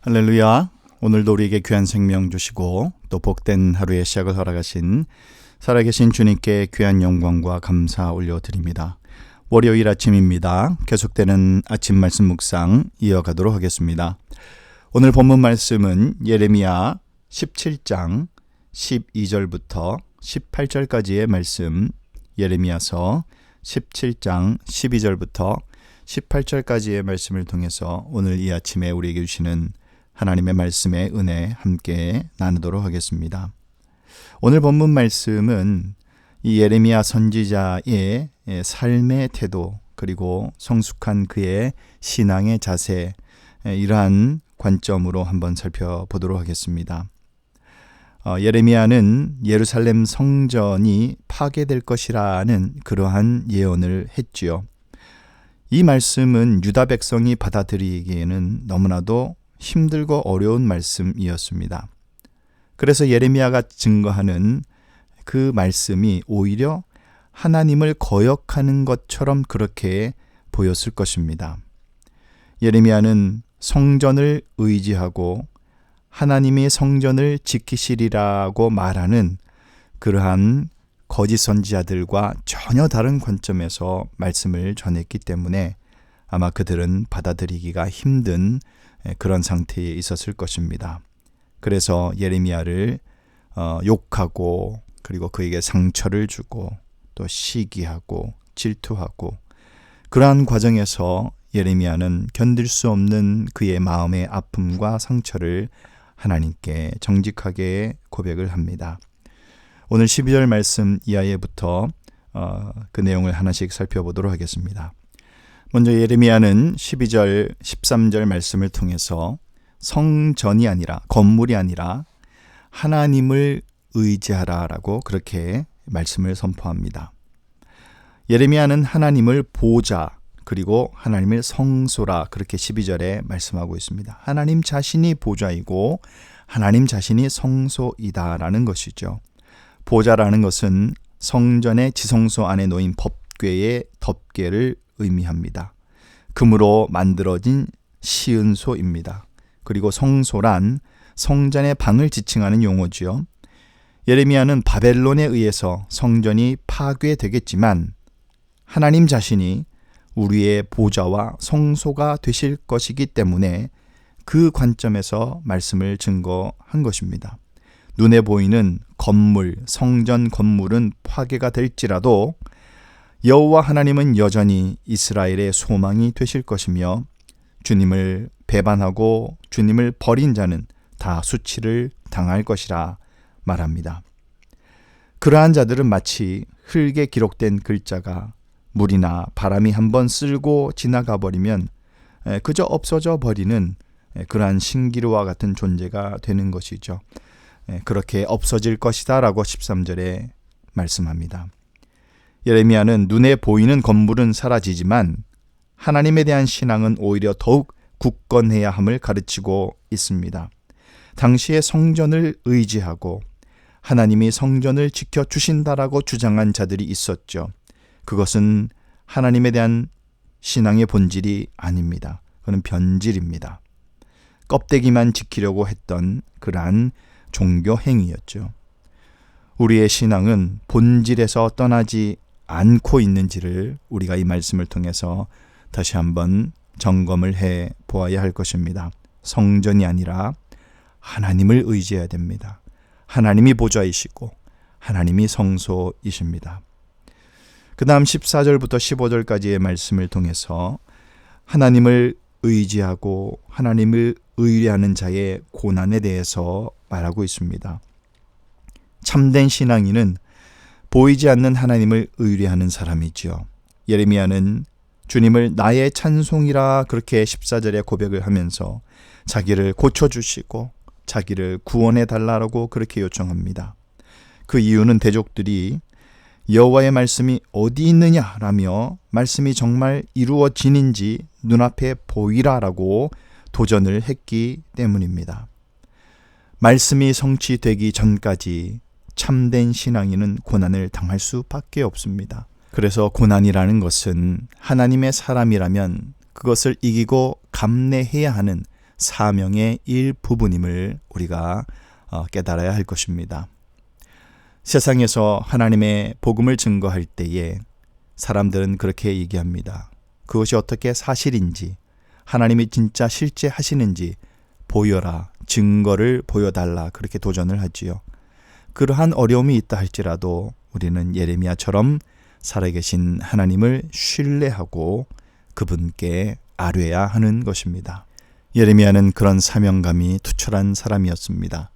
할렐루야. 오늘도 우리에게 귀한 생명 주시고 또 복된 하루의 시작을 허락하신 살아계신 주님께 귀한 영광과 감사 올려드립니다. 월요일 아침입니다. 계속되는 아침 말씀 묵상 이어가도록 하겠습니다. 오늘 본문 말씀은 예레미야 17장 12절부터 18절까지의 말씀 예레미야서 17장 12절부터 18절까지의 말씀을 통해서 오늘 이 아침에 우리에게 주시는 하나님의 말씀의 은혜 함께 나누도록 하겠습니다. 오늘 본문 말씀은 이 예레미야 선지자의 삶의 태도 그리고 성숙한 그의 신앙의 자세 이러한 관점으로 한번 살펴보도록 하겠습니다. 어, 예레미야는 예루살렘 성전이 파괴될 것이라는 그러한 예언을 했지요. 이 말씀은 유다 백성이 받아들이기에는 너무나도 힘들고 어려운 말씀이었습니다. 그래서 예레미야가 증거하는 그 말씀이 오히려 하나님을 거역하는 것처럼 그렇게 보였을 것입니다. 예레미야는 성전을 의지하고 하나님이 성전을 지키시리라고 말하는 그러한 거짓 선지자들과 전혀 다른 관점에서 말씀을 전했기 때문에 아마 그들은 받아들이기가 힘든 그런 상태에 있었을 것입니다. 그래서 예레미야를 어, 욕하고 그리고 그에게 상처를 주고 또 시기하고 질투하고 그러한 과정에서 예레미야는 견딜 수 없는 그의 마음의 아픔과 상처를 하나님께 정직하게 고백을 합니다. 오늘 12절 말씀 이하에부터 어, 그 내용을 하나씩 살펴보도록 하겠습니다. 먼저 예레미야는 12절, 13절 말씀을 통해서 성전이 아니라 건물이 아니라 하나님을 의지하라라고 그렇게 말씀을 선포합니다. 예레미야는 하나님을 보자 그리고 하나님을 성소라 그렇게 12절에 말씀하고 있습니다. 하나님 자신이 보좌이고 하나님 자신이 성소이다라는 것이죠. 보좌라는 것은 성전의 지성소 안에 놓인 법궤의 덮개를 의미합니다. 금으로 만들어진 시은소입니다. 그리고 성소란 성전의 방을 지칭하는 용어지요. 예레미야는 바벨론에 의해서 성전이 파괴되겠지만 하나님 자신이 우리의 보좌와 성소가 되실 것이기 때문에 그 관점에서 말씀을 증거한 것입니다. 눈에 보이는 건물, 성전 건물은 파괴가 될지라도 여호와 하나님은 여전히 이스라엘의 소망이 되실 것이며 주님을 배반하고 주님을 버린 자는 다 수치를 당할 것이라 말합니다. 그러한 자들은 마치 흙에 기록된 글자가 물이나 바람이 한번 쓸고 지나가 버리면 그저 없어져 버리는 그러한 신기루와 같은 존재가 되는 것이죠. 그렇게 없어질 것이다 라고 13절에 말씀합니다. 예레미야는 눈에 보이는 건물은 사라지지만 하나님에 대한 신앙은 오히려 더욱 굳건해야 함을 가르치고 있습니다. 당시의 성전을 의지하고 하나님이 성전을 지켜 주신다라고 주장한 자들이 있었죠. 그것은 하나님에 대한 신앙의 본질이 아닙니다. 그는 변질입니다. 껍데기만 지키려고 했던 그러한 종교 행위였죠. 우리의 신앙은 본질에서 떠나지 않고 있는지를 우리가 이 말씀을 통해서 다시 한번 점검을 해 보아야 할 것입니다. 성전이 아니라 하나님을 의지해야 됩니다. 하나님이 보좌이시고 하나님이 성소이십니다. 그 다음 14절부터 15절까지의 말씀을 통해서 하나님을 의지하고 하나님을 의뢰하는 자의 고난에 대해서 말하고 있습니다. 참된 신앙인은 보이지 않는 하나님을 의뢰하는 사람이지요. 예레미야는 주님을 나의 찬송이라 그렇게 14절에 고백을 하면서 자기를 고쳐주시고 자기를 구원해 달라고 그렇게 요청합니다. 그 이유는 대족들이 여호와의 말씀이 어디 있느냐라며 말씀이 정말 이루어지는지 눈앞에 보이라라고 도전을 했기 때문입니다. 말씀이 성취되기 전까지 참된 신앙인은 고난을 당할 수밖에 없습니다. 그래서 고난이라는 것은 하나님의 사람이라면 그것을 이기고 감내해야 하는 사명의 일부분임을 우리가 어, 깨달아야 할 것입니다. 세상에서 하나님의 복음을 증거할 때에 사람들은 그렇게 얘기합니다. 그것이 어떻게 사실인지, 하나님이 진짜 실제 하시는지 보여라, 증거를 보여달라, 그렇게 도전을 하지요. 그러한 어려움이 있다 할지라도 우리는 예레미야처럼 살아계신 하나님을 신뢰하고 그분께 아뢰야 하는 것입니다. 예레미야는 그런 사명감이 투철한 사람이었습니다.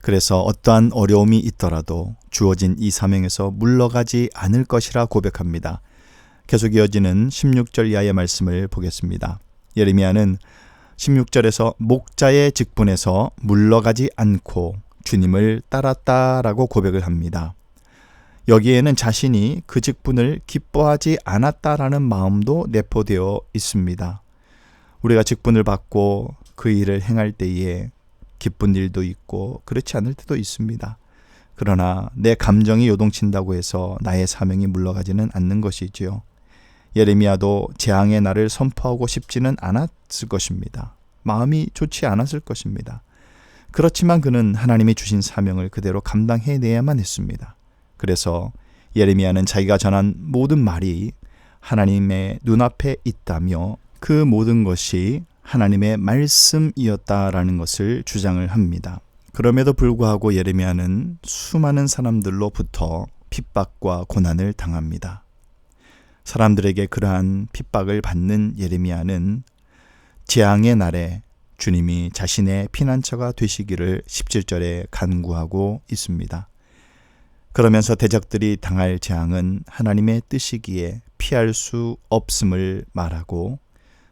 그래서 어떠한 어려움이 있더라도 주어진 이 사명에서 물러가지 않을 것이라 고백합니다. 계속 이어지는 16절 이하의 말씀을 보겠습니다. 예레미야는 16절에서 목자의 직분에서 물러가지 않고 주님을 따랐다라고 고백을 합니다. 여기에는 자신이 그 직분을 기뻐하지 않았다라는 마음도 내포되어 있습니다. 우리가 직분을 받고 그 일을 행할 때에 기쁜 일도 있고 그렇지 않을 때도 있습니다. 그러나 내 감정이 요동친다고 해서 나의 사명이 물러가지는 않는 것이지요. 예레미야도 재앙의 날을 선포하고 싶지는 않았을 것입니다. 마음이 좋지 않았을 것입니다. 그렇지만 그는 하나님이 주신 사명을 그대로 감당해내야만 했습니다. 그래서 예레미야는 자기가 전한 모든 말이 하나님의 눈앞에 있다며 그 모든 것이 하나님의 말씀이었다라는 것을 주장을 합니다. 그럼에도 불구하고 예레미야는 수많은 사람들로부터 핍박과 고난을 당합니다. 사람들에게 그러한 핍박을 받는 예레미야는 재앙의 날에 주님이 자신의 피난처가 되시기를 17절에 간구하고 있습니다. 그러면서 대적들이 당할 재앙은 하나님의 뜻이기에 피할 수 없음을 말하고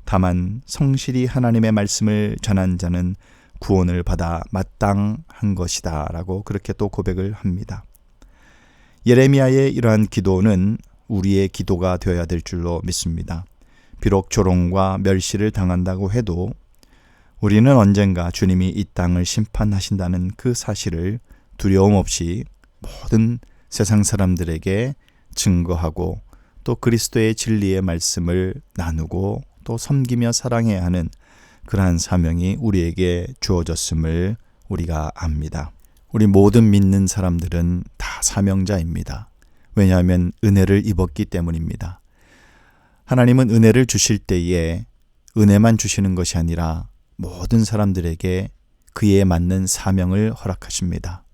다만 성실히 하나님의 말씀을 전한 자는 구원을 받아 마땅한 것이다 라고 그렇게 또 고백을 합니다. 예레미야의 이러한 기도는 우리의 기도가 되어야 될 줄로 믿습니다. 비록 조롱과 멸시를 당한다고 해도 우리는 언젠가 주님이 이 땅을 심판하신다는 그 사실을 두려움 없이 모든 세상 사람들에게 증거하고 또 그리스도의 진리의 말씀을 나누고 또 섬기며 사랑해야 하는 그러한 사명이 우리에게 주어졌음을 우리가 압니다. 우리 모든 믿는 사람들은 다 사명자입니다. 왜냐하면 은혜를 입었기 때문입니다. 하나님은 은혜를 주실 때에 은혜만 주시는 것이 아니라 모든 사람들에게 그에 맞는 사명을 허락하십니다.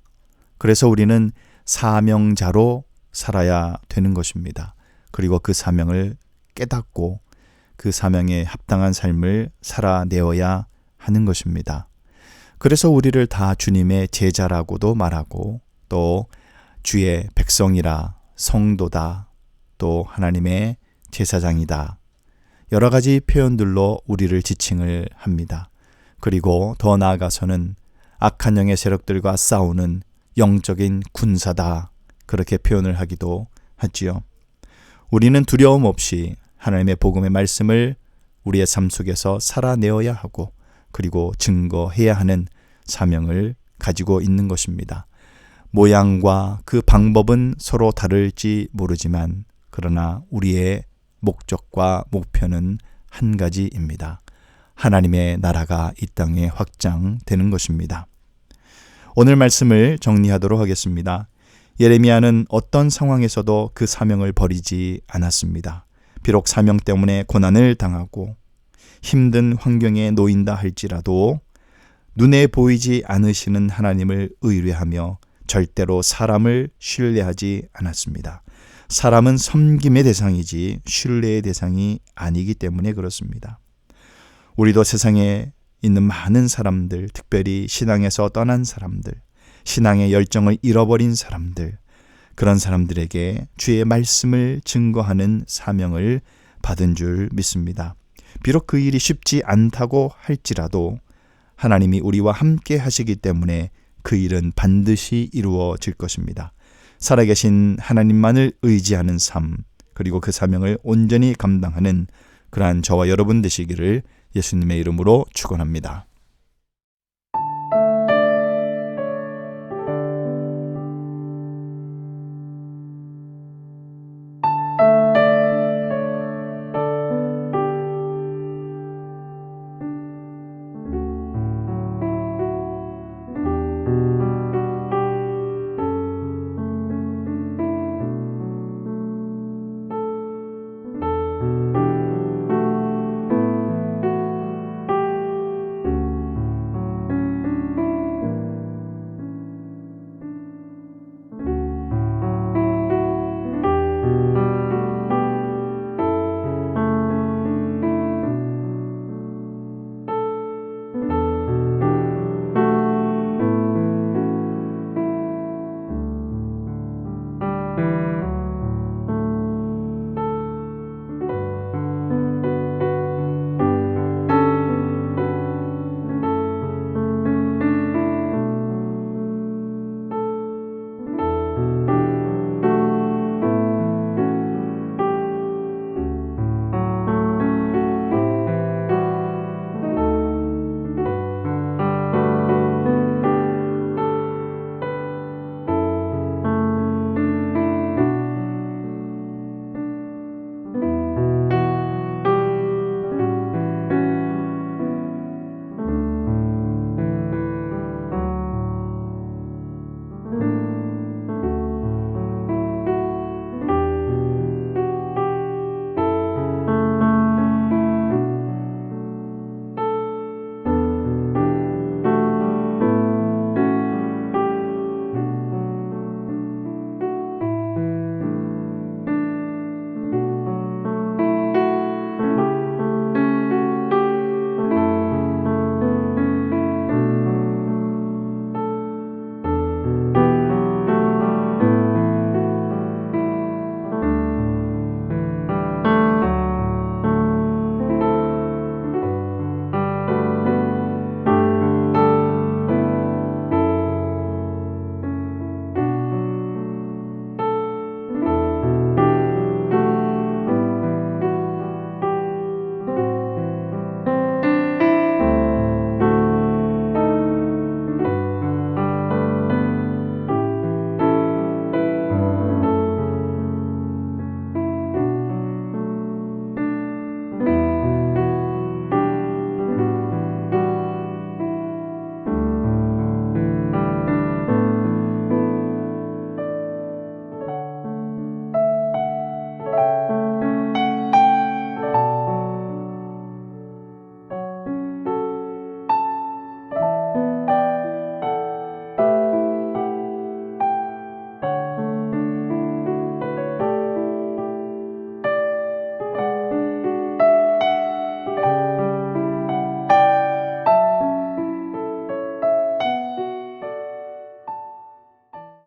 그래서 우리는 사명자로 살아야 되는 것입니다. 그리고 그 사명을 깨닫고 그 사명에 합당한 삶을 살아내어야 하는 것입니다. 그래서 우리를 다 주님의 제자라고도 말하고 또 주의 백성이라 성도다 또 하나님의 제사장이다. 여러 가지 표현들로 우리를 지칭을 합니다. 그리고 더 나아가서는 악한 영의 세력들과 싸우는 영적인 군사다. 그렇게 표현을 하기도 하지요. 우리는 두려움 없이 하나님의 복음의 말씀을 우리의 삶 속에서 살아내어야 하고 그리고 증거해야 하는 사명을 가지고 있는 것입니다. 모양과 그 방법은 서로 다를지 모르지만 그러나 우리의 목적과 목표는 한 가지입니다. 하나님의 나라가 이 땅에 확장되는 것입니다. 오늘 말씀을 정리하도록 하겠습니다. 예레미야는 어떤 상황에서도 그 사명을 버리지 않았습니다. 비록 사명 때문에 고난을 당하고 힘든 환경에 놓인다 할지라도 눈에 보이지 않으시는 하나님을 의뢰하며 절대로 사람을 신뢰하지 않았습니다. 사람은 섬김의 대상이지 신뢰의 대상이 아니기 때문에 그렇습니다. 우리도 세상에 있는 많은 사람들, 특별히 신앙에서 떠난 사람들, 신앙의 열정을 잃어버린 사람들, 그런 사람들에게 주의 말씀을 증거하는 사명을 받은 줄 믿습니다. 비록 그 일이 쉽지 않다고 할지라도 하나님이 우리와 함께 하시기 때문에 그 일은 반드시 이루어질 것입니다. 살아계신 하나님만을 의지하는 삶, 그리고 그 사명을 온전히 감당하는 그러한 저와 여러분 되시기를 예수님의 이름으로 축원합니다.